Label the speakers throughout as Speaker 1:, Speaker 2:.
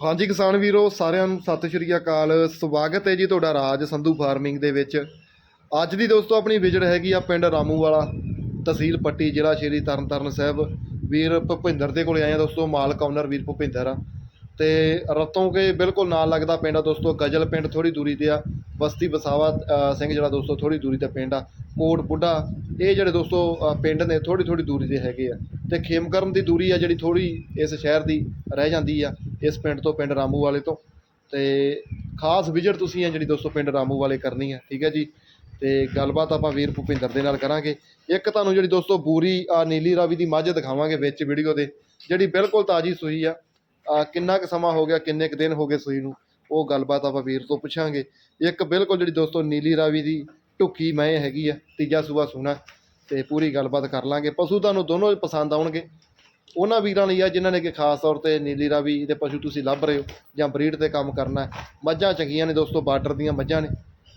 Speaker 1: ਹਾਂਜੀ ਕਿਸਾਨ ਵੀਰੋ, ਸਾਰਿਆਂ ਨੂੰ ਸਤਿ ਸ਼੍ਰੀ ਅਕਾਲ। ਸਵਾਗਤ ਹੈ ਜੀ ਤੁਹਾਡਾ ਰਾਜ ਸੰਧੂ ਫਾਰਮਿੰਗ ਦੇ ਵਿੱਚ। ਅੱਜ ਦੀ ਦੋਸਤੋ ਆਪਣੀ ਵਿਜਟ ਹੈਗੀ ਆ ਪਿੰਡ ਰਾਮੂਵਾਲਾ ਤਹਿਸੀਲ ਪੱਟੀ, ਜ਼ਿਲ੍ਹਾ ਸ਼੍ਰੀ ਤਰਨਤਾਰਨ ਸਾਹਿਬ। ਵੀਰ ਭੁਪਿੰਦਰ ਦੇ ਕੋਲੇ ਆਏ ਆ ਦੋਸਤੋ, ਮਾਲਕ ਓਨਰ ਵੀਰ ਭੁਪਿੰਦਰ ਆ। ਤੇ ਰਤੋਂ ਕੇ ਬਿਲਕੁਲ ਨਾਲ ਲੱਗਦਾ ਪਿੰਡ ਆ ਦੋਸਤੋ, ਗਜਲ ਪਿੰਡ ਥੋੜੀ ਦੂਰੀ ਤੇ ਆ। ਬਸਤੀ ਬਸਾਵਾ ਸਿੰਘ ਜਿਹੜਾ ਦੋਸਤੋ ਥੋੜੀ ਦੂਰੀ ਤੇ ਪਿੰਡ ਆ। ਕੋਟ ਬੁੱਢਾ, ਇਹ ਜਿਹੜੇ ਦੋਸਤੋ ਪਿੰਡ ਨੇ ਥੋੜੀ ਥੋੜੀ ਦੂਰੀ ਤੇ ਹੈਗੇ ਆ। ਤੇ ਖੇਮਕਰਨ ਦੀ ਦੂਰੀ ਆ ਜਿਹੜੀ ਥੋੜੀ ਇਸ ਸ਼ਹਿਰ ਦੀ ਰਹਿ ਜਾਂਦੀ ਆ, ਇਸ ਪਿੰਡ ਤੋਂ ਪਿੰਡ ਰਾਮੂ ਵਾਲੇ ਤੋਂ। ਤੇ ਖਾਸ ਵਿਜ਼ਿਟ ਤੁਸੀਂ ਆ ਜਿਹੜੀ ਦੋਸਤੋ ਪਿੰਡ ਰਾਮੂ ਵਾਲੇ ਕਰਨੀ ਆ, ਠੀਕ ਹੈ ਜੀ? ਤੇ ਗੱਲਬਾਤ ਆਪਾਂ ਵੀਰ ਭੁਪਿੰਦਰ ਦੇ ਨਾਲ ਕਰਾਂਗੇ। ਇੱਕ ਤੁਹਾਨੂੰ ਜਿਹੜੀ ਦੋਸਤੋ ਬੂਰੀ ਆ, ਨੀਲੀ ਰਾਵੀ ਦੀ ਮੱਝ ਦਿਖਾਵਾਂਗੇ ਵਿੱਚ ਵੀਡੀਓ ਦੇ, ਜਿਹੜੀ ਬਿਲਕੁਲ ਤਾਜੀ ਸੂਈ ਆ। ਕਿੰਨਾ ਕੁ ਸਮਾਂ ਹੋ ਗਿਆ, ਕਿੰਨੇ ਕੁ ਦਿਨ ਹੋ ਗਏ ਸੂਈ ਨੂੰ, ਉਹ ਗੱਲਬਾਤ ਆਪਾਂ ਵੀਰ ਤੋਂ ਪੁੱਛਾਂਗੇ। ਇੱਕ ਬਿਲਕੁਲ ਜਿਹੜੀ ਦੋਸਤੋ ਨੀਲੀ ਰਾਵੀ ਦੀ ਢੁੱਕੀ ਮੈਂ ਹੈਗੀ ਆ, ਤੀਜਾ ਸੂਆ ਸੂਣਾ। ਤੇ ਪੂਰੀ ਗੱਲਬਾਤ ਕਰ ਲਾਂਗੇ। ਪਸ਼ੂ ਤੁਹਾਨੂੰ ਦੋਨੋਂ ਹੀ ਪਸੰਦ ਆਉਣਗੇ। ਉਹਨਾਂ ਵੀਰਾਂ ਲਈ ਆ, ਜਿਨ੍ਹਾਂ ਨੇ ਕਿ ਖਾਸ ਤੌਰ ਤੇ ਨੀਲੀ ਰਾਵੀ ਦੇ ਪਸ਼ੂ ਤੁਸੀਂ ਲੱਭ ਰਹੇ ਹੋ ਜਾਂ ਬਰੀਡ ਤੇ ਕੰਮ ਕਰਨਾ ਹੈ। ਮੱਝਾਂ ਚੰਗੀਆਂ ਨੇ ਦੋਸਤੋ, ਬਾਰਡਰ ਦੀਆਂ ਮੱਝਾਂ ਨੇ।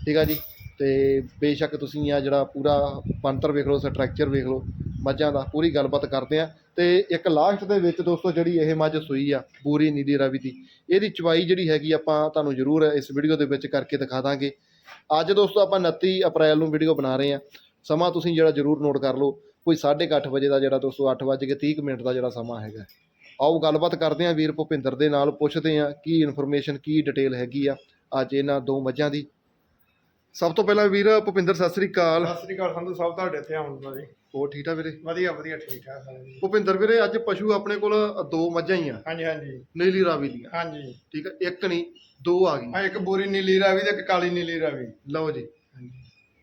Speaker 1: ਠੀਕ ਆ ਜੀ? ਤੇ ਬੇਸ਼ੱਕ ਤੁਸੀਂ ਆ ਜਿਹੜਾ ਪੂਰਾ ਬੰਤਰ ਵੇਖ ਲਓ ਸਟਰਕਚਰ ਵੇਖ ਲਓ, ਮੱਝਾਂ ਦਾ ਪੂਰੀ ਗੱਲਬਾਤ ਕਰਦੇ ਆ। ਤੇ ਇੱਕ ਲਾਸਟ ਦੇ ਵਿੱਚ ਦੋਸਤੋ, ਜਿਹੜੀ ਇਹ ਮੱਝ ਸੂਈ ਆ ਪੂਰੀ ਨੀਲੀ ਰਾਵੀ ਦੀ, ਇਹਦੀ ਚਵਾਈ ਜਿਹੜੀ ਹੈਗੀ ਆਪਾਂ ਤੁਹਾਨੂੰ ਜ਼ਰੂਰ ਇਸ ਵੀਡੀਓ ਦੇ ਵਿੱਚ ਕਰਕੇ ਦਿਖਾ ਦਾਂਗੇ। ਅੱਜ ਦੋਸਤੋ, ਆਪਾਂ 29 ਅਪ੍ਰੈਲ ਨੂੰ ਵੀਡੀਓ ਬਣਾ ਰਹੇ ਆ। ਸਮਾਂ ਤੁਸੀਂ ਜਿਹੜਾ ਜ਼ਰੂਰ ਨੋਟ ਕਰ ਲਓ ਕੋਈ 8:30 ਵਜੇ ਦਾ ਜਿਹੜਾ ਦੋਸਤੋ 8 ਵਜੇ ਕੇ 30 ਮਿੰਟ ਦਾ ਜਿਹੜਾ ਸਮਾਂ ਹੈਗਾ। ਆਓ ਗੱਲਬਾਤ ਕਰਦੇ ਆ ਵੀਰ ਭੁਪਿੰਦਰ ਦੇ ਨਾਲ ਪੁੱਛਦੇ ਆ ਕੀ ਇਨਫੋਰਮੇਸ਼ਨ ਕੀ ਡਿਟੇਲ ਹੈਗੀ ਆ ਅੱਜ ਇਹਨਾਂ ਦੋ ਮੱਝਾਂ ਦੀ। ਸਭ ਤੋਂ ਪਹਿਲਾਂ ਵੀਰ ਭੁਪਿੰਦਰ ਸਤਿ ਸ੍ਰੀ ਅਕਾਲ।
Speaker 2: ਸਤਿ ਸ੍ਰੀ ਅਕਾਲ ਸੰਧੂ ਸਾਹਿਬ ਤੁਹਾਡੇ ਤੇ ਆਉਣ ਦਾ ਜੀ।
Speaker 1: ਹੋਰ ਠੀਕ ਠਾਕ ਵੀਰੇ?
Speaker 2: ਵਧੀਆ ਵਧੀਆ ਠੀਕ ਠਾਕ ਸਾਰੇ
Speaker 1: ਭੁਪਿੰਦਰ ਵੀਰੇ ਅੱਜ ਪਸ਼ੂ ਆਪਣੇ ਕੋਲ ਦੋ ਮੱਝਾਂ ਹੀ ਆ।
Speaker 2: ਹਾਂਜੀ ਹਾਂਜੀ।
Speaker 1: ਨੀਲੀ ਰਾਵੀ ਦੀਆਂ।
Speaker 2: ਹਾਂਜੀ।
Speaker 1: ਠੀਕ ਆ ਇੱਕ ਨਹੀਂ ਦੋ ਆ ਗਈਆਂ।
Speaker 2: ਆ ਇੱਕ ਬੂਰੀ ਨੀਲੀ ਰਾਵੀ ਤੇ ਇੱਕ ਕਾਲੀ ਨੀਲੀ ਰਾਵੀ।
Speaker 1: ਲਓ ਜੀ।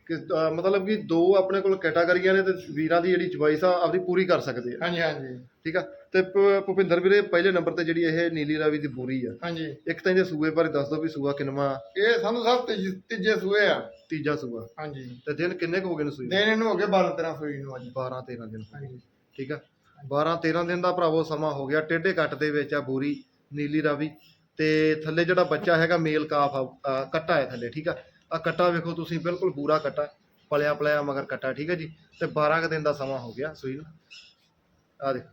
Speaker 1: ਕਿ ਮਤਲਬ ਕਿ ਦੋ ਆਪਣੇ ਕੋਲ ਕੈਟਾਗਰੀਆਂ ਨੇ ਤੇ ਵੀਰਾਂ ਦੀ ਜਿਹੜੀ ਚੁਆਇਸ ਆ ਆਪਦੀ ਪੂਰੀ ਕਰ ਸਕਦੇ ਆ।
Speaker 2: ਹਾਂਜੀ ਹਾਂਜੀ।
Speaker 1: ਠੀਕ ਆ? ਤੇ ਭ- ਭੁਪਿੰਦਰ ਵੀਰੇ ਪਹਿਲੇ ਨੰਬਰ ਤੇ ਜਿਹੜੀ ਇਹ ਨੀਲੀ ਰਾਵੀ ਦੀ ਬੂਰੀ ਆ।
Speaker 2: ਹਾਂਜੀ।
Speaker 1: ਇੱਕ ਤਾਂ ਇਹਦੇ ਸੂਏ ਬਾਰੇ ਦੱਸ ਦਿਓ ਵੀ ਸੂਆ ਕਿੰਨਵਾ
Speaker 2: ਇਹ ਸੰਧੂ ਸਾਹਿਬ ਤੀਜ- ਤੀਜੇ ਸੂਏ ਆ।
Speaker 1: ਤੀਜਾ ਸੂਆ।
Speaker 2: ਹਾਂਜੀ।
Speaker 1: ਤੇ ਦਿਨ ਕਿੰਨੇ ਕੁ ਹੋ ਗਏ ਨੇ ਸੂਈ
Speaker 2: ਦਿਨ ਇਹਨੂੰ ਹੋ ਗਏ 12 13 ਸੂਈ ਨੂੰ ਅੱਜ।
Speaker 1: 12 13 ਦਿਨ
Speaker 2: ਹਾਂਜੀ।
Speaker 1: ਠੀਕ ਆ? 12 13 ਦਿਨ ਦਾ ਭਰਾਵੋ ਸਮਾਂ ਹੋ ਗਿਆ। ਟੇਢੇ ਕੱਟ ਦੇ ਵਿੱਚ ਆ ਬੂਰੀ ਨੀਲੀ ਰਾਵੀ। ਤੇ ਥੱਲੇ ਜਿਹੜਾ ਬੱਚਾ ਹੈਗਾ ਮੇਲ ਕਾਫ ਕੱਟਾ ਹੈ ਥੱਲੇ। ਠੀਕ ਆ? ਆ ਕੱਟਾ ਵੇਖੋ ਤੁਸੀਂ ਬਿਲਕੁਲ ਪੂਰਾ ਕੱਟਾ ਪਲਿਆ ਪਲਿਆ ਮਗਰ ਕੱਟਾ ਠੀਕ ਹੈ ਜੀ? ਤੇ 12 ਕੁ ਦਿਨ ਦਾ ਸਮਾਂ ਹੋ ਗਿਆ ਸੂਈ ਨੂੰ। ਆ ਦੇਖ।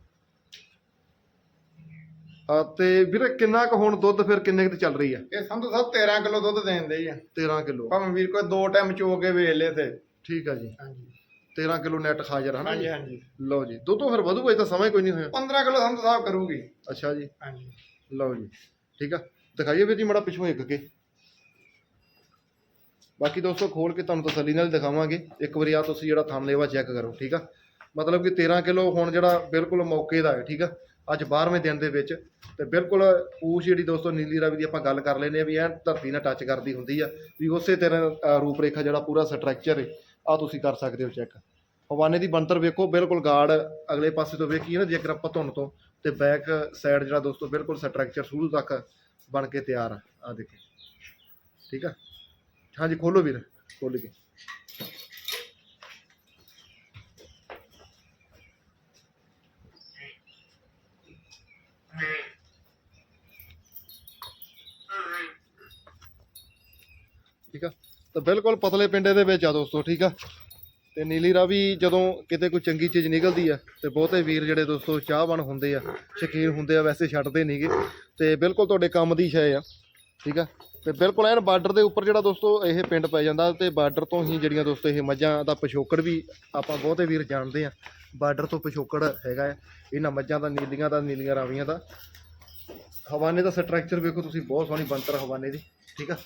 Speaker 1: ਆ ਤੇ ਵੀਰੇ ਕਿੰਨਾ ਕੁ ਹੁਣ ਦੁੱਧ ਫਿਰ ਕਿੰਨੇ ਕੁ ਦੀ ਚੱਲ ਰਹੀ ਆ?
Speaker 2: ਇਹ ਸੰਧੂ ਸਾਹਿਬ 13 ਕਿਲੋ ਦੁੱਧ ਦੇਣ ਹੀ ਆ।
Speaker 1: 13 ਕਿਲੋ।
Speaker 2: ਭਾਵੇਂ ਵੀਰ ਕੋਈ ਦੋ ਟਾਈਮ ਚੋ ਕੇ ਵੇਚ ਲੇ ਤੇ।
Speaker 1: ਠੀਕ ਆ ਜੀ।
Speaker 2: ਹਾਂਜੀ।
Speaker 1: 13 ਕਿਲੋ ਨੈਟ ਖਾਜਰ ਹਨਾ
Speaker 2: ਹਾਂਜੀ? ਹਾਂਜੀ।
Speaker 1: ਲਓ ਜੀ ਦੁੱਧੋਂ ਫਿਰ ਵਧੂ ਇਹ ਤਾਂ ਸਮਾਂ ਹੀ ਕੋਈ ਨਹੀਂ ਹੋਇਆ।
Speaker 2: 15 ਕਿਲੋ ਸੰਧੂ ਸਾਹਿਬ ਕਰੂਗੀ।
Speaker 1: ਅੱਛਾ ਜੀ।
Speaker 2: ਹਾਂਜੀ।
Speaker 1: ਲਓ ਜੀ ਠੀਕ ਆ। ਦਿਖਾਈਏ ਵੀਰ ਜੀ ਮੜਾ ਪਿੱਛੋਂ ਇੱਕ ਕੇ ਬਾਕੀ ਦੋਸਤੋ ਖੋਲ ਕੇ ਤੁਹਾਨੂੰ ਤਸੱਲੀ ਨਾਲ ਦਿਖਾਵਾਂਗੇ। ਇੱਕ ਵਾਰੀ ਆ ਤੁਸੀਂ ਜਿਹੜਾ ਥੰਮ ਲੇਵਾ ਚੈੱਕ ਕਰੋ ਠੀਕ ਆ? ਮਤਲਬ ਕਿ 13 ਕਿਲੋ ਹੁਣ ਜਿਹੜਾ ਬਿਲਕੁਲ ਮੌਕੇ ਦਾ ਹੈ ਠੀਕ ਆ? ਅੱਜ 12ਵੇਂ ਦਿਨ ਦੇ ਵਿੱਚ ਤੇ ਬਿਲਕੁਲ ਪੂਛ ਜਿਹੜੀ ਦੋਸਤੋ ਨੀਲੀ ਰਾਵੀ ਦੀ ਆਪਾਂ ਗੱਲ ਕਰ ਲੈਨੇ ਆ ਵੀ ਐਨ ਧਰਤੀ ਨਾਲ ਟੱਚ ਕਰਦੀ ਹੁੰਦੀ ਆ ਵੀ ਉਸੇ ਤਰ੍ਹਾਂ ਅ, ਰੂਪ ਰੇਖਾ ਜਿਹੜਾ ਪੂਰਾ ਸਟਰਕਚਰ ਹੈ ਆ ਤੁਸੀਂ ਕਰ ਸਕਦੇ ਹੋ ਚੈੱਕ ਹਵਾਨੇ ਦੀ ਬੰਤਰ ਵੇਖੋ ਬਿਲਕੁਲ ਗਾਰਡ ਅਗਲੇ ਪਾਸੇ ਤੋਂ ਵੇਖੀਏ ਨਾ ਜੇਕਰ ਆਪਾਂ ਧੁਨ ਤੋਂ ਤੇ ਬੈਕ ਸਾਈਡ ਜਿਹੜਾ ਦੋਸਤੋ ਬਿਲਕੁਲ ਸਟਰਕਚਰ ਸ਼ੁਰੂ ਤੱਕ ਬਣ ਕੇ ਤਿਆਰ ਆ। ਆ ਦੇਖੋ ਠੀਕ ਆ? ਹਾਂਜੀ, ਖੋਲੋ ਵੀਰ, ਖੋਲ ਕੇ। ਠੀਕ ਆ? ਤਾਂ ਬਿਲਕੁਲ ਪਤਲੇ ਪਿੰਡੇ ਦੇ ਵਿੱਚ ਆ ਦੋਸਤੋ, ਠੀਕ ਆ? ਤੇ ਨੀਲੀ ਰਾਵੀ ਜਦੋਂ ਕਿਤੇ ਕੋਈ ਚੰਗੀ ਚੀਜ਼ ਨਿਕਲਦੀ ਆ, ਤੇ ਬਹੁਤੇ ਵੀਰ ਜਿਹੜੇ ਦੋਸਤੋ ਚਾਹਵਾਨ ਹੁੰਦੇ ਆ, ਸ਼ਕੀਨ ਹੁੰਦੇ ਆ, ਵੈਸੇ ਛੱਡਦੇ ਨਹੀਂਗੇ ਤੇ ਬਿਲਕੁਲ ਤੁਹਾਡੇ ਕੰਮ ਦੀ ਸ਼ੈ ਆ, ਠੀਕ ਆ? ਤੇ ਬਿਲਕੁਲ ਐਨ ਬਾਰਡਰ ਦੇ ਉੱਪਰ ਜਿਹੜਾ ਦੋਸਤੋ ਇਹ ਪਿੰਡ ਪੈ ਜਾਂਦਾ ਤੇ ਬਾਰਡਰ ਤੋਂ ਹੀ ਜਿਹੜੀਆਂ ਦੋਸਤੋ ਇਹ ਮੱਝਾਂ ਦਾ ਪਿਛੋਕੜ ਵੀ ਆਪਾਂ ਬਹੁਤੇ ਵੀਰ ਜਾਣਦੇ ਆ। ਬਾਰਡਰ ਤੋਂ ਪਿਛੋਕੜ ਹੈਗਾ ਹੈ ਇਹਨਾਂ ਮੱਝਾਂ ਦਾ, ਨੀਲੀਆਂ ਦਾ, ਨੀਲੀਆਂ ਰਾਵੀਆਂ ਦਾ। ਹਵਾਨੇ ਦਾ ਸਟਰਕਚਰ ਵੇਖੋ ਤੁਸੀਂ, ਬਹੁਤ ਸੋਹਣੀ ਬੰਤਰ ਹਵਾਨੇ ਦੀ, ਠੀਕ ਆ?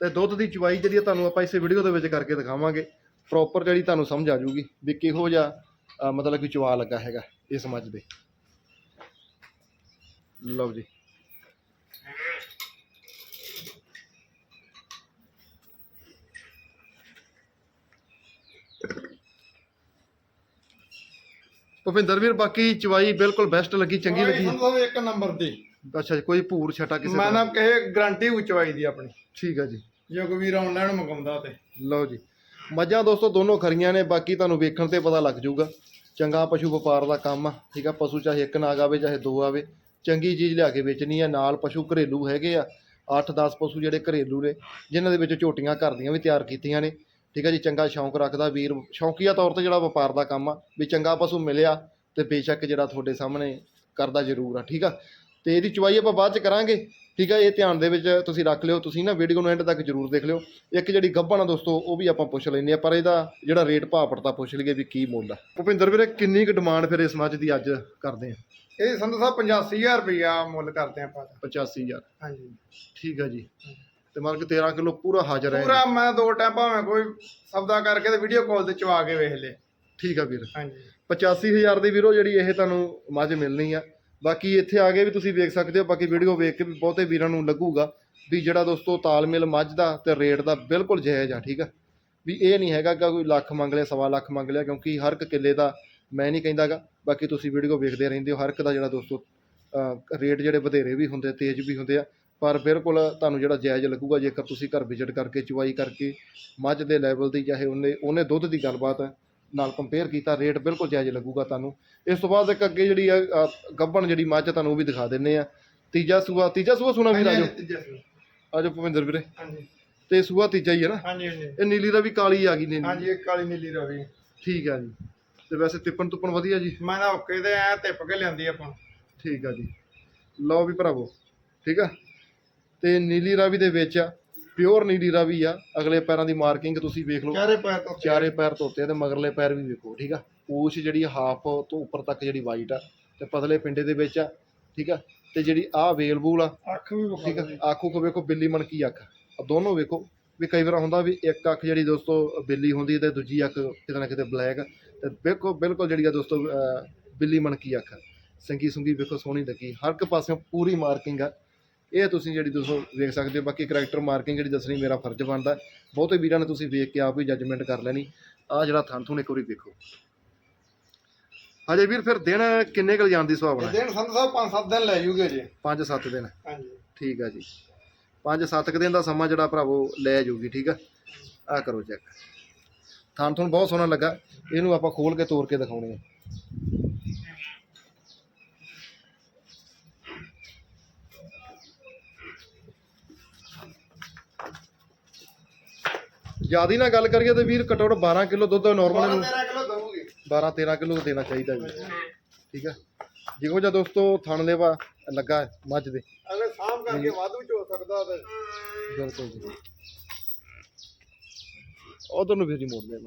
Speaker 1: ਤੇ ਦੁੱਧ ਦੀ ਚੁਆਈ ਜਿਹੜੀ ਆ ਤੁਹਾਨੂੰ ਆਪਾਂ ਇਸੇ ਵੀਡੀਓ ਦੇ ਵਿੱਚ ਕਰਕੇ ਦਿਖਾਵਾਂਗੇ। ਪ੍ਰੋਪਰ ਜਿਹੜੀ ਤੁਹਾਨੂੰ ਸਮਝ ਆ ਜੂਗੀ ਵੀ ਕਿਹੋ ਜਿਹਾ ਮਤਲਬ ਕਿ ਚਵਾ ਲੱਗਾ ਹੈਗਾ ਇਸ ਮੱਝ ਦੇ। ਲਓ ਜੀ। ਭੁਪਿੰਦਰ ਵੀਰ ਬਾਕੀ ਚਵਾਈ ਬਿਲਕੁਲ ਬੈਸਟ ਲੱਗੀ ਚੰਗੀ ਲੱਗੀ।
Speaker 2: ਸਾਹਿਬ ਇੱਕ ਨੰਬਰ ਦੀ।
Speaker 1: ਅੱਛਾ ਜੀ ਕੋਈ ਭੂਰ ਛਟਾ ਕਿਸੇ
Speaker 2: ਮੈਂ ਨਾ ਕਹੇ ਗਰੰਟੀ ਉਚਵਾਈ ਦੀ ਆਪਣੀ।
Speaker 1: ਠੀਕ ਆ ਜੀ।
Speaker 2: ਜੇ ਕੋਈ ਵੀਰ ਆਨਲਾਈਨ ਮੰਗਾਉਂਦਾ ਤੇ।
Speaker 1: ਲਓ ਜੀ। ਮੱਝਾਂ ਦੋਸਤੋ ਦੋਨੋਂ ਖਰੀਆਂ ਨੇ ਬਾਕੀ ਤੁਹਾਨੂੰ ਵੇਖਣ ਤੇ ਪਤਾ ਲੱਗ ਜਾਊਗਾ। ਚੰਗਾ ਪਸ਼ੂ ਵਪਾਰ ਦਾ ਕੰਮ ਆ ਠੀਕ ਆ? ਪਸ਼ੂ ਚਾਹੇ ਇੱਕ ਨਾਗ ਆਵੇ ਚਾਹੇ ਦੋ ਆਵੇ। ਚੰਗੀ ਚੀਜ਼ ਲਿਆ ਕੇ ਵੇਚਣੀ ਆ। ਨਾਲ ਪਸ਼ੂ ਘਰੇਲੂ ਹੈਗੇ ਆ। 8-10 ਪਸ਼ੂ ਜਿਹੜੇ ਘਰੇਲੂ ਨੇ ਜਿਨ੍ਹਾਂ ਦੇ ਵਿੱਚ ਝੋਟੀਆਂ ਘਰ ਦੀਆਂ ਵੀ ਤਿਆਰ ਕੀਤੀਆਂ ਨੇ। ਠੀਕ ਆ ਜੀ ਚੰਗਾ ਸ਼ੌਂਕ ਰੱਖਦਾ ਵੀਰ। ਸ਼ੌਂਕੀਆ ਤੌਰ ਤੇ ਜਿਹੜਾ ਵਪਾਰ ਦਾ ਕੰਮ ਆ ਵੀ ਚੰਗਾ ਪਸ਼ੂ ਮਿਲਿਆ ਤੇ ਬੇਸ਼ੱਕ ਜਿਹੜਾ ਤੁਹਾਡੇ ਸਾਹਮਣੇ ਕਰਦਾ ਜ਼ਰੂਰ ਆ ਠੀਕ ਆ? ਤੇ ਇਹਦੀ ਚੁਆਈ ਆਪਾਂ ਬਾਅਦ ਚ ਕਰਾਂਗੇ ਠੀਕ ਹੈ ਇਹ ਧਿਆਨ ਦੇ ਵਿੱਚ ਤੁਸੀਂ ਰੱਖ ਲਿਓ ਤੁਸੀਂ ਨਾ ਵੀਡੀਓ ਨੂੰ ਐਂਡ ਤੱਕ ਜਰੂਰ ਦੇਖ ਲਿਓ। ਇੱਕ ਜਿਹੜੀ ਗੱਭਣ ਆ ਦੋਸਤੋ ਉਹ ਵੀ ਆਪਾਂ ਪੁੱਛ ਲੈਂਦੇ ਆ ਪਰ ਇਹਦਾ ਜਿਹੜਾ ਰੇਟ ਭਾਅ ਪੜਤਾ ਪੁੱਛ ਲਈਏ ਵੀ ਕੀ ਮੁੱਲ ਆ। ਭੁਪਿੰਦਰ ਵੀਰੇ ਕਿੰਨੀ ਕੁ ਡਿਮਾਂਡ ਫਿਰ ਇਸ ਮੱਝ ਦੀ ਅੱਜ ਕਰਦੇ ਆ?
Speaker 2: ਇਹ ਸੰਧੂ ਸਾਹਿਬ 85000 ਰੁਪਇਆ ਮੁੱਲ ਕਰਦੇ ਆਪਾਂ ਤਾਂ।
Speaker 1: 85000
Speaker 2: ਹਾਂਜੀ।
Speaker 1: ਠੀਕ ਆ ਜੀ। ਤੇ ਮਤਲਬ ਕਿ 13 ਕਿਲੋ ਪੂਰਾ ਹਾਜ਼ਰ ਹੈ।
Speaker 2: ਪੂਰਾ ਮੈਂ ਦੋ ਟਾਈਮ ਭਾਵੇਂ ਕੋਈ ਸੌਦਾ ਕਰਕੇ ਤੇ ਵੀਡੀਓ ਕਾਲ ਤੇ ਚਵਾ ਕੇ ਵੇਖ ਲੇ।
Speaker 1: ਠੀਕ ਆ ਵੀਰ।
Speaker 2: ਹਾਂਜੀ।
Speaker 1: 85000 ਦੀ ਵੀਰੋ ਜਿਹੜੀ ਇਹ ਤੁਹਾਨੂੰ ਮੱਝ ਮਿਲਣੀ ਆ। ਬਾਕੀ ਇੱਥੇ ਆ ਕੇ ਵੀ ਤੁਸੀਂ ਵੇਖ ਸਕਦੇ ਹੋ ਬਾਕੀ ਵੀਡੀਓ ਵੇਖ ਕੇ ਵੀ ਬਹੁਤੇ ਵੀਰਾਂ ਨੂੰ ਲੱਗੂਗਾ ਵੀ ਜਿਹੜਾ ਦੋਸਤੋ ਤਾਲਮੇਲ ਮੱਝ ਦਾ ਤੇ ਰੇਟ ਦਾ ਬਿਲਕੁਲ ਜਾਇਜ਼ ਆ ਠੀਕ ਆ। ਵੀ ਇਹ ਨਹੀਂ ਹੈਗਾ ਕਿ ਕੋਈ ਲੱਖ ਮੰਗ ਲਿਆ ਸਵਾ ਲੱਖ ਮੰਗ ਲਿਆ ਕਿਉਂਕਿ ਹਰ ਇੱਕ ਕਿੱਲੇ ਦਾ ਮੈਂ ਨਹੀਂ ਕਹਿੰਦਾਗਾ। ਬਾਕੀ ਤੁਸੀਂ ਵੀਡੀਓ ਵੇਖਦੇ ਰਹਿੰਦੇ ਹੋ ਹਰ ਇੱਕ ਦਾ ਜਿਹੜਾ ਦੋਸਤੋ ਰੇਟ ਜਿਹੜੇ ਵਧੇਰੇ ਵੀ ਹੁੰਦੇ ਤੇਜ਼ ਵੀ ਹੁੰਦੇ ਆ। ਪਰ ਬਿਲਕੁਲ ਤੁਹਾਨੂੰ ਜਿਹੜਾ ਜਾਇਜ਼ ਲੱਗੂਗਾ ਜੇਕਰ ਤੁਸੀਂ ਘਰ ਵਿਜ਼ਿਟ ਕਰਕੇ ਚੁਵਾਈ ਕਰਕੇ ਮੱਝ ਦੇ ਲੈਵਲ ਦੀ ਚਾਹੇ ਉਹਨੇ ਉਹਨੇ ਦੁੱਧ ਦੀ ਗੱਲਬਾਤ ਨਾਲ ਕੰਪੇਅਰ ਕੀਤਾ ਰੇਟ ਬਿਲਕੁਲ ਜਾਇਜ਼ ਲੱਗੂਗਾ ਤੁਹਾਨੂੰ। ਇਸ ਤੋਂ ਬਾਅਦ ਇੱਕ ਅੱਗੇ ਜਿਹੜੀ ਆ ਗੱਭਣ ਜਿਹੜੀ ਮੱਝ ਤੁਹਾਨੂੰ ਉਹ ਵੀ ਦਿਖਾ ਦਿੰਨੇ ਆ। ਤੀਜਾ ਸੂਆ ਤੀਜਾ ਸੂਆ ਸੁਣਾ
Speaker 2: ਤੀਜਾ ਸੂਆ।
Speaker 1: ਆਜੋ ਭਵਿੰਦਰ ਵੀਰੇ।
Speaker 2: ਹਾਂਜੀ।
Speaker 1: ਤੇ ਸੂਆ ਤੀਜਾ ਹੀ ਹੈ ਨਾ?
Speaker 2: ਹਾਂਜੀ ਹਾਂਜੀ।
Speaker 1: ਇਹ ਨੀਲੀ ਦਾ ਵੀ ਕਾਲੀ ਆ ਗਈ ਨੀਲੀ
Speaker 2: ਹਾਂਜੀ ਇੱਕ ਕਾਲੀ ਨੀਲੀ ਰਵੀ
Speaker 1: ਠੀਕ ਆ ਜੀ। ਤੇ ਵੈਸੇ ਤਿੱਪਣ ਤੁੱਪਣ ਵਧੀਆ ਜੀ?
Speaker 2: ਮੈਂ ਨਾ ਓਕੇ ਤੇ ਐ ਟਿਪ ਕੇ ਲਿਆਂਦੀ ਆਪਾਂ।
Speaker 1: ਠੀਕ ਆ ਜੀ। ਲਓ ਵੀ ਭਰਾਵੋ। ਠੀਕ ਆ? ਤੇ ਨੀਲੀ ਰਾਵੀ ਦੇ ਵਿੱਚ ਆ ਪਿਓਰ ਨੀਲੀ ਰਾਵੀ ਆ ਅਗਲੇ ਪੈਰਾਂ ਦੀ ਮਾਰਕਿੰਗ ਤੁਸੀਂ ਵੇਖ ਲਓ।
Speaker 2: ਚਾਰੇ ਪੈਰ ਤੋਂ
Speaker 1: ਚਾਰੇ ਪੈਰ ਧੋਤੇ ਆ ਤੇ ਮਗਰਲੇ ਪੈਰ ਵੀ ਵੇਖੋ ਠੀਕ ਆ? ਪੂਛ ਜਿਹੜੀ ਹਾਫ ਤੋਂ ਉੱਪਰ ਤੱਕ ਜਿਹੜੀ ਵਾਈਟ ਆ ਤੇ ਪਤਲੇ ਪਿੰਡੇ ਦੇ ਵਿੱਚ ਆ ਠੀਕ ਆ? ਤੇ ਜਿਹੜੀ ਆ ਅਵੇਲੇਬਲ ਆ
Speaker 2: ਅੱਖ ਵੀ
Speaker 1: ਠੀਕ ਆ? ਆਖੋ ਕੋ ਵੇਖੋ ਬਿੱਲੀ ਮਣਕੀ ਅੱਖ। ਆ ਦੋਨੋਂ ਵੇਖੋ ਵੀ ਕਈ ਵਾਰ ਹੁੰਦਾ ਵੀ ਇੱਕ ਅੱਖ ਜਿਹੜੀ ਦੋਸਤੋ ਬਿੱਲੀ ਹੁੰਦੀ ਤੇ ਦੂਜੀ ਅੱਖ ਕਿਤੇ ਨਾ ਕਿਤੇ ਬਲੈਕ ਤੇ ਵੇਖੋ ਬਿਲਕੁਲ ਜਿਹੜੀ ਆ ਦੋਸਤੋ ਬਿੱਲੀ ਮਣਕੀ ਅੱਖ। ਸੰਗੀ ਸੁੰਗੀ ਵੇਖੋ ਸੋਹਣੀ ਲੱਗੀ। ਹਰ ਇੱਕ ਪਾਸਿਓਂ ਪੂਰੀ ਮਾਰਕਿੰਗ ਆ। ਇਹ ਤੁਸੀਂ ਜਿਹੜੀ ਦੋਸਤੋ ਵੇਖ ਸਕਦੇ ਹੋ ਬਾਕੀ ਕਰੈਕਟਰ ਮਾਰਕਿੰਗ ਜਿਹੜੀ ਦੱਸਣੀ ਮੇਰਾ ਫਰਜ਼ ਬਣਦਾ। ਬਹੁਤੇ ਵੀਰਾਂ ਨੇ ਤੁਸੀਂ ਵੇਖ ਕੇ ਆਪ ਹੀ ਜੱਜਮੈਂਟ ਕਰ ਲੈਣੀ। ਆ ਜਿਹੜਾ ਥਣ ਥੁਣ ਇੱਕ ਵਾਰੀ ਵੇਖੋ ਹਜੇ ਵੀਰ ਫਿਰ ਦਿਨ ਕਿੰਨੇ ਕੁ ਜਾਣ ਦੀ ਸੁਭਾਵਨਾ
Speaker 2: ਦਿਨ ਸੰਧੂ ਸਾਹਿਬ 5-7 ਦਿਨ ਲੈ ਜੂਗੇ ਜੀ
Speaker 1: 5-7 ਦਿਨ।
Speaker 2: ਹਾਂਜੀ।
Speaker 1: ਠੀਕ ਆ ਜੀ। 5-7 ਦਿਨ ਦਾ ਸਮਾਂ ਜਿਹੜਾ ਭਰਾਵੋ ਲੈ ਜਾਊਗੀ ਠੀਕ ਆ? ਆ ਕਰੋ ਚੈੱਕ ਥਾਂ ਤੁਹਾਨੂੰ ਬਹੁਤ ਸੋਹਣਾ ਲੱਗਾ। ਇਹਨੂੰ ਆਪਾਂ ਖੋਲ ਕੇ ਤੋੜ ਕੇ ਦਿਖਾਉਣੇ ਆ। ਜਿਆਦੀ ਨਾਲ ਗੱਲ ਕਰੀਏ ਤੇ ਵੀਰ ਘੱਟੋ ਘੱਟ 12 ਕਿਲੋ ਦੁੱਧ ਨਾਰਮਲ ਨੂੰ
Speaker 2: 13 ਕਿਲੋ ਦਊਗੀ।
Speaker 1: 12 13 ਕਿਲੋ ਦੇਣਾ ਚਾਹੀਦਾ ਜੀ। ਠੀਕ ਆ? ਜਿਹੋ ਜਿਹਾ ਦੋਸਤੋ ਥਣ ਲੈਵਾ ਲੱਗਾ ਹੈ ਮੱਝ ਦੇ।
Speaker 2: ਅਗਰ ਸਾਮ ਕਰਕੇ ਵਾਧੂ ਚ ਹੋ ਸਕਦਾ ਤੇ
Speaker 1: ਬਿਲਕੁਲ ਜੀ। ਉਧਰ ਨੂੰ ਵੀਰ ਜੀ ਮੋੜ ਲਿਆ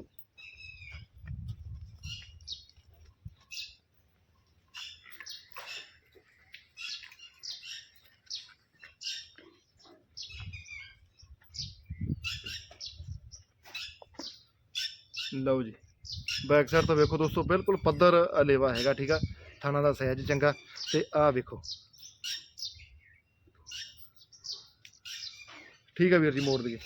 Speaker 1: ਲਓ ਜੀ। ਬੈਕ ਸਾਈਡ ਤੋਂ ਵੇਖੋ ਦੋਸਤੋ, ਬਿਲਕੁਲ ਪੱਧਰ ਅਲੇਵਾ ਹੈਗਾ, ਠੀਕ ਆ? ਥਾਣਾ ਦਾ ਸਹਿਜ ਚੰਗਾ। ਤੇ ਆਹ ਵੇਖੋ। ਠੀਕ ਆ ਵੀਰ ਜੀ, ਮੋੜ ਦਈਏ।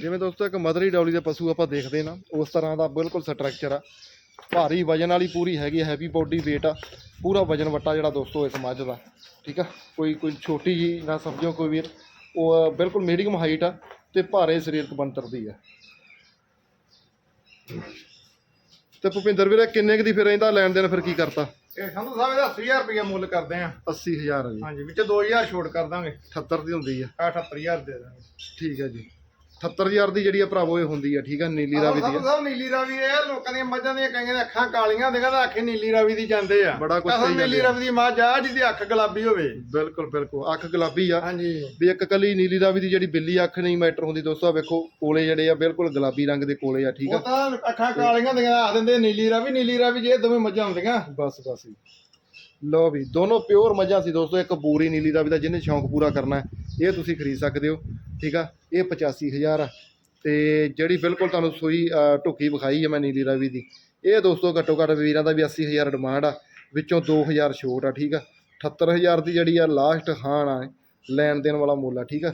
Speaker 1: ਜਿਵੇਂ ਦੋਸਤੋ, ਇੱਕ ਮਦਰੀ ਡੌਲੀ ਦੇ ਪਸ਼ੂ ਆਪਾਂ ਦੇਖਦੇ ਨਾ, ਉਸ ਤਰ੍ਹਾਂ ਦਾ ਬਿਲਕੁਲ ਸਟਰਕਚਰ ਆ। ਭਾਰੀ ਵਜਨ ਵਾਲੀ ਪੂਰੀ ਹੈਗੀ ਹੈਵੀ ਬੋਡੀ weight ਆ। ਪੂਰਾ ਵਜਨ ਵੱਟਾ ਜਿਹੜਾ ਦੋਸਤੋ ਇਸ ਮੱਝ ਦਾ ਠੀਕ ਆ? ਕੋਈ ਕੋਈ ਛੋਟੀ ਜੀ ਨਾ ਸਮਝੋ ਕੋਈ ਵੀਰ ਉਹ ਬਿਲਕੁਲ ਮੀਡੀਅਮ ਹਾਈਟ ਆ ਤੇ ਭਾਰੇ ਸਰੀਰਕ ਬਣਤਰ ਦੀ ਆ। ਤੇ ਭੁਪਿੰਦਰ ਵੀਰੇ ਕਿੰਨੇ ਕੁ ਦੀ ਫਿਰ ਇਹਦਾ ਲੈਣ ਦੇਣ ਫਿਰ ਕੀ ਕਰਤਾ?
Speaker 2: ਇਹ ਸੰਧੂ ਸਾਹਿਬ ਇਹਦਾ 80000 ਰੁਪਇਆ ਮੁੱਲ ਕਰਦੇ ਆ।
Speaker 1: 80000 ਆ ਜੀ।
Speaker 2: ਹਾਂਜੀ ਵਿੱਚ 2000 ਛੋਟ ਕਰ ਦਾਂਗੇ।
Speaker 1: 78 ਦੀ ਹੁੰਦੀ ਆ।
Speaker 2: 78000 ਦੇ ਦਾਂਗੇ।
Speaker 1: ਠੀਕ ਆ ਜੀ। 78000 ਦੀ ਜਿਹੜੀ ਆ ਭਰਾਵੋ ਇਹ ਹੁੰਦੀ ਆ ਠੀਕ ਆ ਨੀਲੀ ਰਾਵੀ ਦੀ ਆ।
Speaker 2: ਸਾਹਿਬ ਨੀਲੀ ਰਾਵੀ ਇਹ ਲੋਕਾਂ ਦੀਆਂ ਮੱਝਾਂ ਦੀਆਂ ਕਈਆਂ ਦੀਆਂ ਅੱਖਾਂ ਕਾਲੀਆਂ ਹੁੰਦੀਆਂ ਤਾਂ ਅੱਖੇ ਨੀਲੀ ਰਾਵੀ ਦੀ ਜਾਂਦੇ ਆ।
Speaker 1: ਬੜਾ ਕੁਛ ਕਹੀ ਜਾਂਦੇ
Speaker 2: ਨੀਲੀ
Speaker 1: ਆ।
Speaker 2: ਰਾਵੀ ਦੀ ਮੱਝ ਆ ਜਿਹਦੀ ਅੱਖ ਗੁਲਾਬੀ ਹੋਵੇ।
Speaker 1: ਬਿਲਕੁਲ ਬਿਲਕੁਲ ਅੱਖ ਗੁਲਾਬੀ ਆ।
Speaker 2: ਹਾਂਜੀ।
Speaker 1: ਵੀ ਇੱਕ ਕਲੀ ਨੀਲੀ ਰਾਵੀ ਦੀ ਜਿਹੜੀ ਬਿੱਲੀ ਅੱਖ ਨਹੀਂ ਮੈਟਰ ਹੁੰਦੀ ਦੋਸਤੋ ਆਹ ਵੇਖੋ ਕੋਲੇ ਜਿਹੜੇ ਆ ਬਿਲਕੁਲ ਗੁਲਾਬੀ ਰੰਗ ਦੇ ਕੋਲੇ ਆ ਠੀਕ
Speaker 2: ਉਹ
Speaker 1: ਆ
Speaker 2: ਤਾਂ ਅੱਖਾਂ ਕਾਲੀਆਂ ਹੁੰਦੀਆਂ ਆ ਦਿੰਦੇ ਨੀਲੀ ਰਾਵੀ ਨੀਲੀ ਰਾਵੀ ਜੇ ਦੋਵੇਂ ਮੱਝਾਂ ਹੁੰਦੀਆਂ।
Speaker 1: ਬਸ ਬਸ ਜੀ। ਲਓ ਵੀ ਦੋਨੋਂ ਪਿਓਰ ਮੱਝਾਂ ਸੀ ਦੋਸਤੋ ਇੱਕ ਬੂਰੀ ਨੀਲੀ ਰਾਵੀ ਦਾ ਜਿਹਨੇ ਸ਼ੌਂਕ ਪੂਰਾ ਕਰਨਾ ਹੈ, ਇਹ ਤੁਸੀਂ ਖਰੀਦ ਸਕਦੇ ਹੋ ਠੀਕ ਆ। ਇਹ 85000 ਆ। ਤੇ ਜਿਹੜੀ ਬਿਲਕੁਲ ਤੁਹਾਨੂੰ ਸੂਈ ਢੁੱਕੀ ਵਿਖਾਈ ਹੈ ਮੈਂ ਨੀਲੀ ਰਾਵੀ ਦੀ, ਇਹ ਦੋਸਤੋ ਘੱਟੋ ਘੱਟ ਵੀਰਾਂ ਦਾ ਵੀ 80000 ਡਿਮਾਂਡ ਆ। ਵਿੱਚੋਂ 2000 ਛੋਟ ਆ, ਠੀਕ ਆ। 78000 ਦੀ ਜਿਹੜੀ ਆ ਲਾਸਟ ਹਾਨ ਆ, ਲੈਣ ਦੇਣ ਵਾਲਾ ਮੁੱਲ ਆ, ਠੀਕ ਆ।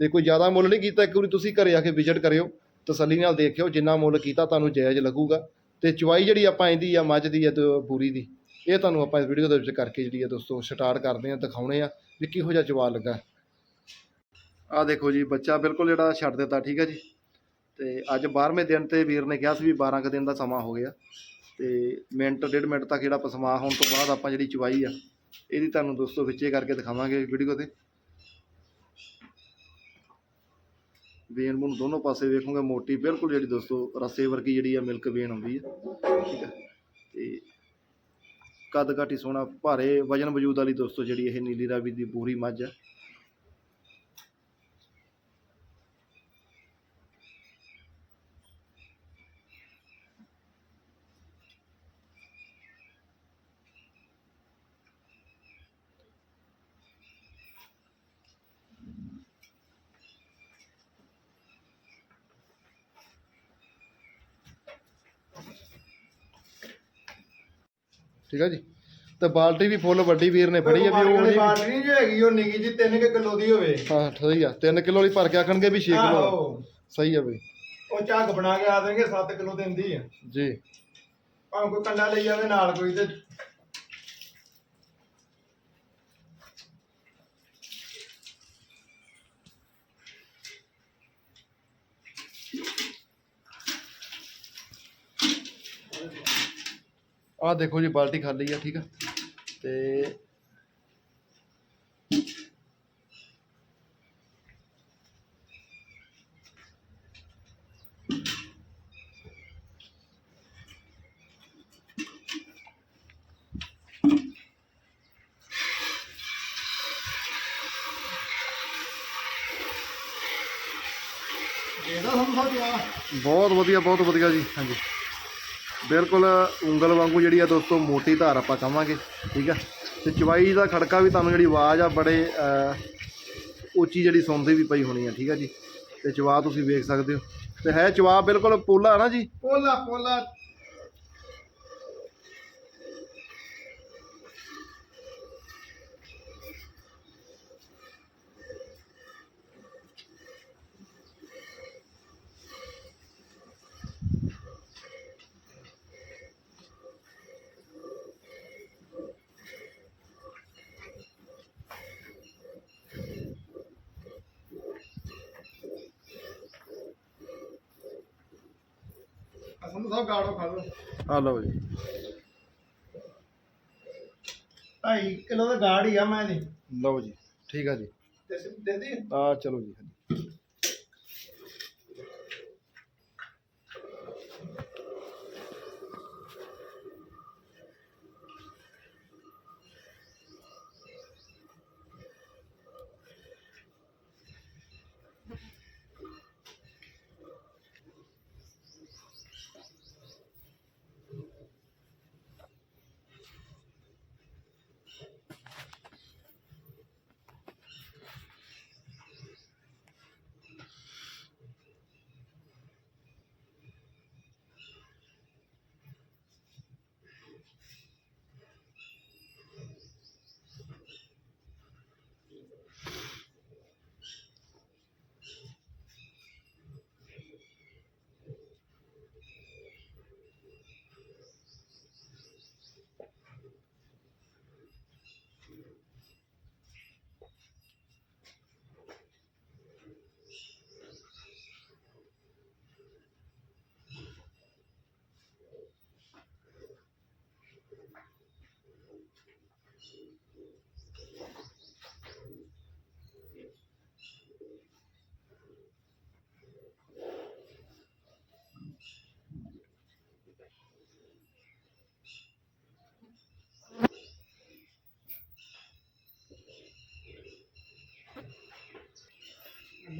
Speaker 1: ਤੇ ਕੋਈ ਜ਼ਿਆਦਾ ਮੁੱਲ ਨਹੀਂ ਕੀਤਾ, ਇੱਕ ਵਾਰੀ ਤੁਸੀਂ ਘਰੇ ਆ ਕੇ ਵਿਜ਼ਿਟ ਕਰਿਓ, ਤਸੱਲੀ ਨਾਲ ਦੇਖਿਓ, ਜਿੰਨਾ ਮੁੱਲ ਕੀਤਾ ਤੁਹਾਨੂੰ ਜਾਇਜ਼ ਲੱਗੂਗਾ। ਤੇ ਚਵਾਈ ਜਿਹੜੀ ਆਪਾਂ ਇਹਦੀ ਆ, ਮੱਝ ਦੀ ਆ ਤੇ ਬੂਰੀ ਦੀ, ਇਹ ਤੁਹਾਨੂੰ ਆਪਾਂ ਇਸ ਵੀਡੀਓ ਦੇ ਵਿੱਚ ਕਰਕੇ ਜਿਹੜੀ ਆ ਦੋਸਤੋ ਸਟਾਰਟ ਕਰਦੇ ਆ, ਦਿਖਾਉਣੇ ਆ ਵੀ ਕਿਹੋ ਜਿਹਾ ਜਵਾਬ ਲੱਗਾ। ਆ ਦੇਖੋ ਜੀ, ਬੱਚਾ ਬਿਲਕੁਲ ਜਿਹੜਾ ਛੱਡ ਦਿੱਤਾ, ਠੀਕ ਹੈ ਜੀ। ਤੇ ਅੱਜ 12ਵੇਂ ਦਿਨ ਤੇ ਵੀਰ ਨੇ ਕਿਹਾ ਸੀ ਵੀ 12 ਕੁ ਦਿਨ ਦਾ ਸਮਾਂ ਹੋ ਗਿਆ। ਤੇ ਮਿੰਟ, ਡੇਢ ਮਿੰਟ ਤੱਕ ਜਿਹੜਾ ਪਸਮਾ ਹੋਣ ਤੋਂ ਬਾਅਦ ਆਪਾਂ ਜਿਹੜੀ ਚਵਾਈ ਆ, ਇਹਦੀ ਤੁਹਾਨੂੰ ਦੋਸਤੋ ਵਿੱਚੇ ਕਰਕੇ ਦਿਖਾਵਾਂਗੇ ਵੀਡੀਓ ਤੇ। ਵੇਨ ਨੂੰ ਦੋਨੋਂ ਪਾਸੇ ਵੇਖੋਗੇ, ਮੋਟੀ ਬਿਲਕੁਲ ਜਿਹੜੀ ਦੋਸਤੋ ਰਸੇ ਵਰਗੀ ਜਿਹੜੀ ਆ ਮਿਲਕ ਵੇਨ ਆਉਂਦੀ ਆ, ਠੀਕ ਆ। ਤੇ ਕੱਦ ਕਾਠੀ ਸੋਹਣਾ, ਭਾਰੇ ਵਜਨ ਵਜੂਦ ਵਾਲੀ ਦੋਸਤੋ ਜਿਹੜੀ ਇਹ ਨੀਲੀ ਰਾਵੀ ਦੀ ਪੂਰੀ ਮੱਝ ਆ। ਠੀਕ ਆ ਜੀ? ਤੇ ਬਾਲਟੀ ਵੀ ਫੁੱਲ ਵੱਡੀ ਵੀਰ ਨੇ ਫੜੀ ਆ ਵੀ ਉਹ ਨਹੀਂ
Speaker 2: ਬਾਲਟੀ ਜੋ ਹੈਗੀ ਉਹ ਨਿੱਕੀ ਜੀ 3 ਕਿਲੋ ਦੀ ਹੋਵੇ।
Speaker 1: ਹਾਂ ਠੀਕ ਆ। 3 ਕਿਲੋ ਵਾਲੀ ਭਰ ਕੇ ਆਖਣਗੇ ਵੀ 6 ਕਿਲੋ ਸਹੀ ਆ ਬਈ।
Speaker 2: ਉਹ ਝੱਗ ਬਣਾ ਕੇ ਆ ਦੇਣਗੇ 7 ਕਿਲੋ ਦਿੰਦੀ ਆ।
Speaker 1: ਜੀ।
Speaker 2: ਭਾਵੇਂ ਕੋਈ ਕੰਡਾ ਲਈ ਜਾਵੇ ਨਾਲ ਕੋਈ ਤੇ
Speaker 1: ਆਹ ਦੇਖੋ ਜੀ ਬਾਲਟੀ ਖਾਲੀ ਆ ਠੀਕ ਆ ਤੇ
Speaker 2: ਇਹਦਾ ਸਮਝਾ ਦਿਆ
Speaker 1: ਬਹੁਤ ਵਧੀਆ ਬਹੁਤ ਵਧੀਆ ਜੀ ਹਾਂਜੀ ਬਿਲਕੁਲ ਉਂਗਲ ਵਾਂਗੂ ਜਿਹੜੀ ਆ ਦੋਸਤੋ, ਮੋਟੀ ਧਾਰ ਆਪਾਂ ਕਹਾਂਗੇ ਠੀਕ ਆ? ਤੇ ਚਵਾਈ ਦਾ ਖੜਕਾ ਵੀ ਤੁਹਾਨੂੰ ਜਿਹੜੀ ਆਵਾਜ਼ ਆ ਬੜੇ ਉੱਚੀ ਜਿਹੜੀ ਸੁਣਦੀ ਵੀ ਪਈ ਹੋਣੀ ਆ, ਠੀਕ ਆ ਜੀ? ਤੇ ਚਵਾ ਤੁਸੀਂ ਵੇਖ ਸਕਦੇ ਹੋ। ਤੇ ਹੈ ਚਵਾ ਬਿਲਕੁਲ ਪੋਲਾ ਨਾ ਜੀ?
Speaker 2: ਪੋਲਾ ਪੋਲਾ। ਗਾੜੋ ਖਾ ਲਓ।
Speaker 1: ਆ ਲਓ ਜੀ।
Speaker 2: 2.5 ਕਿਲੋ ਦਾ ਗਾੜ ਹੀ ਆ ਮੈਂ ਦੀ
Speaker 1: ਲਓ ਜੀ ਠੀਕ ਆ ਜੀ।
Speaker 2: ਤੇ ਦਿੰਦੀ
Speaker 1: ਆ ਚਲੋ ਜੀ।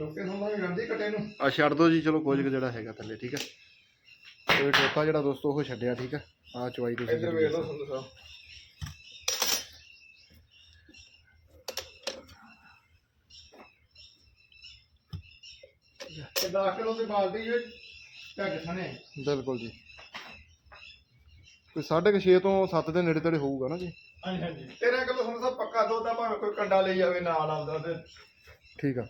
Speaker 2: ਜਾਂਦੀ ਕਟੇ ਨੂੰ।
Speaker 1: ਆ ਛੱਡ ਦਿਓ ਜੀ ਚਲੋ ਕੁਝ ਕੁ ਜਿਹੜਾ ਹੈਗਾ ਥੱਲੇ ਠੀਕ ਆ। ਤੇ ਟੋਕਾ ਜਿਹੜਾ ਦੋਸਤੋ ਉਹ ਛੱਡਿਆ ਠੀਕ ਆ। ਆ ਚਵਾਈ ਤੁਸੀਂ
Speaker 2: ਇੱਧਰ ਵੇਖ ਲਓ ਸੰਧੂ ਸਾਹਿਬ। ਤੇ 10 ਕਿਲੋ ਦੀ ਬਾਲਟੀ ਜੋ ਝੱਗ ਥਣੇ
Speaker 1: ਬਿਲਕੁਲ ਜੀ। ਕੋਈ 6.5 ਤੋਂ 7 ਦੇ ਨੇੜੇ ਤੇੜੇ ਹੋਊਗਾ ਨਾ ਜੀ।
Speaker 2: ਹਾਂਜੀ ਹਾਂਜੀ। 13 ਕਿਲੋ ਸੰਧੂ ਸਾਹਿਬ ਪੱਕਾ ਦੁੱਧ ਆ ਭਾਵੇਂ ਕੋਈ ਕੰਡਾ ਲਈ ਜਾਵੇ ਨਾਲ ਆਉਂਦਾ ਤੇ।
Speaker 1: ਠੀਕ ਆ।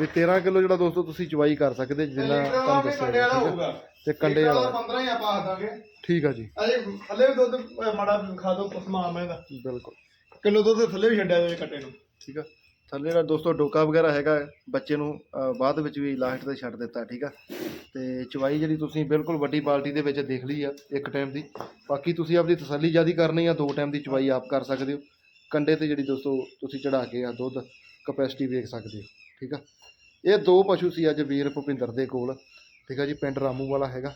Speaker 1: ਵੀ 13 ਕਿਲੋ ਜਿਹੜਾ ਦੋਸਤੋ ਤੁਸੀਂ ਚਵਾਈ ਕਰ ਸਕਦੇ ਜਿੰਨਾ
Speaker 2: ਵਾਲਾ
Speaker 1: ਤੁਹਾਨੂੰ ਦੱਸਿਆ
Speaker 2: ਕੰਡੇ ਵਾਲਾ
Speaker 1: ਆ?
Speaker 2: ਹੋਊਗਾ।
Speaker 1: ਤੇ ਕੰਡੇ ਵਾਲਾ।
Speaker 2: 15 ਹੀ ਆਪਾਂ ਦਾਂਗੇ।
Speaker 1: ਠੀਕ ਆ ਜੀ।
Speaker 2: ਅਜੇ ਥੱਲੇ ਵੀ ਦੁੱਧ ਮਾੜਾ ਖਾ ਦੋ ਸਮਾਨ ਮੈਂ ਦਾ
Speaker 1: ਬਿਲਕੁਲ।
Speaker 2: ਕਿਲੋ ਦੁੱਧ ਥੱਲੇ ਵੀ ਛੱਡਿਆ ਜਾਵੇ ਕੱਟੇ ਨੂੰ।
Speaker 1: ਠੀਕ ਆ। ਥੱਲੇ ਜਿਹੜਾ ਦੋਸਤੋ ਡੋਕਾ ਵਗੈਰਾ ਹੈਗਾ ਬੱਚੇ ਨੂੰ ਬਾਅਦ ਵਿੱਚ ਵੀ ਲਾਸਟ ਤੇ ਛੱਡ ਦਿੱਤਾ ਠੀਕ ਆ। ਤੇ ਚਵਾਈ ਜਿਹੜੀ ਤੁਸੀਂ ਬਿਲਕੁਲ ਵੱਡੀ ਬਾਲਟੀ ਦੇ ਵਿੱਚ ਦੇਖ ਲਈ ਆ ਇੱਕ ਟਾਈਮ ਦੀ। ਬਾਕੀ ਤੁਸੀਂ ਆਪਦੀ ਤਸੱਲੀ ਜਿਆਦੀ ਕਰਨੀ ਆ ਦੋ ਟਾਈਮ ਦੀ ਚਵਾਈ ਆਪ ਕਰ ਸਕਦੇ ਹੋ। ਕੰਡੇ ਤੇ ਜਿਹੜੀ ਦੋਸਤੋ ਤੁਸੀਂ ਚੜਾ ਕੇ ਆ ਦੁੱਧ ਕਪੈਸਿਟੀ ਵੇਖ ਸਕਦੇ ਹੋ ਠੀਕ ਆ। ਇਹ ਦੋ ਪਸ਼ੂ ਸੀ ਅੱਜ ਵੀਰ ਭੁਪਿੰਦਰ ਦੇ ਕੋਲ। ਠੀਕ ਹੈ ਜੀ ਪਿੰਡ ਰਾਮੂ ਵਾਲਾ ਹੈਗਾ।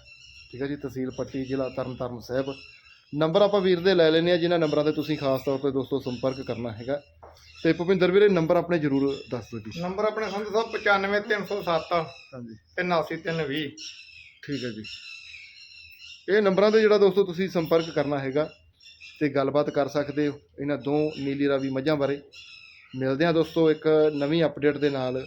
Speaker 1: ਠੀਕ ਹੈ ਜੀ ਤਹਿਸੀਲ ਪੱਟੀ ਜ਼ਿਲ੍ਹਾ ਤਰਨਤਾਰਨ ਸਾਹਿਬ। ਨੰਬਰ ਆਪਾਂ ਵੀਰ ਦੇ ਲੈ ਲੈਨੇ ਆ ਜਿਨ੍ਹਾਂ ਨੰਬਰਾਂ ਤੇ ਤੁਸੀਂ ਖਾਸ ਤੌਰ ਤੇ ਦੋਸਤੋ ਸੰਪਰਕ ਕਰਨਾ ਹੈਗਾ। ਤੇ ਭੁਪਿੰਦਰ ਵੀਰੇ ਨੰਬਰ ਆਪਣੇ ਜ਼ਰੂਰ ਦੱਸ ਦਿਓ ਜੀ।
Speaker 2: ਨੰਬਰ ਆਪਣੇ ਸੰਧੂ ਸਾਹਿਬ 95307
Speaker 1: ਹਾਂਜੀ।
Speaker 2: ਤੇ 89320
Speaker 1: ਠੀਕ ਹੈ ਜੀ। ਇਹ ਨੰਬਰਾਂ ਤੇ ਜਿਹੜਾ ਦੋਸਤੋ ਤੁਸੀਂ ਸੰਪਰਕ ਕਰਨਾ ਹੈਗਾ ਤੇ ਗੱਲਬਾਤ ਕਰ ਸਕਦੇ ਹੋ ਇਹਨਾਂ ਦੋ ਨੀਲੀ ਰਾਵੀ ਮੱਝਾਂ ਬਾਰੇ। ਮਿਲਦੇ ਹਾਂ ਦੋਸਤੋ ਇੱਕ ਨਵੀਂ ਅਪਡੇਟ ਦੇ ਨਾਲ।